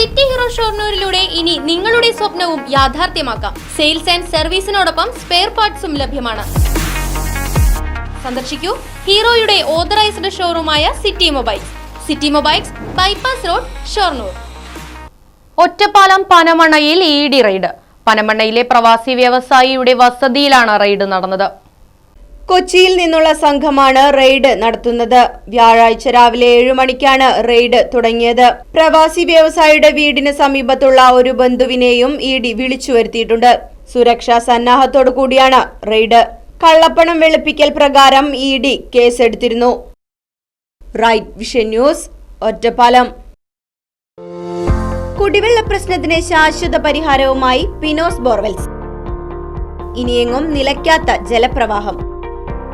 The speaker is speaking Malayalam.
സിറ്റി ഹീറോ ഷോർണൂരിലൂടെ ഇനി നിങ്ങളുടെ സ്വപ്നവും യാഥാർത്ഥ്യമാക്കാം. സെയിൽസ് ആൻഡ് സർവീസിനോടൊപ്പം സ്പെയർ പാർട്സും ലഭ്യമാണ്. സന്ദർശിക്കൂ ഹീറോയുടെ authorised ഷോറൂമായ city mobiles. City mobiles bypass road Shoranur. Ottapalam പനമണ്ണയിൽ E D raid. പനമണ്ണയിലെ പ്രവാസി വ്യവസായിയുടെ വസതിയിലാണ് റെയ്ഡ് നടന്നത്. കൊച്ചിയിൽ നിന്നുള്ള സംഘമാണ് റെയ്ഡ് നടത്തുന്നത്. വ്യാഴാഴ്ച രാവിലെ ഏഴു മണിക്കാണ് റെയ്ഡ് തുടങ്ങിയത്. പ്രവാസി വ്യവസായിയുടെ വീടിന് സമീപത്തുള്ള ഒരു ബന്ധുവിനെയും ഇ ഡി വിളിച്ചു വരുത്തിയിട്ടുണ്ട്. സുരക്ഷാ സന്നാഹത്തോടു കൂടിയാണ് റെയ്ഡ്. കള്ളപ്പണം വെളുപ്പിക്കൽ പ്രകാരം ഇ ഡി കേസെടുത്തിരുന്നു. Right Vision News Ottapalam. കുടിവെള്ള പ്രശ്നത്തിന് ശാശ്വത പരിഹാരവുമായി പിനോസ് ബോർവെൽസ്. ഇനിയെങ്ങും നിലയ്ക്കാത്ത ജലപ്രവാഹം.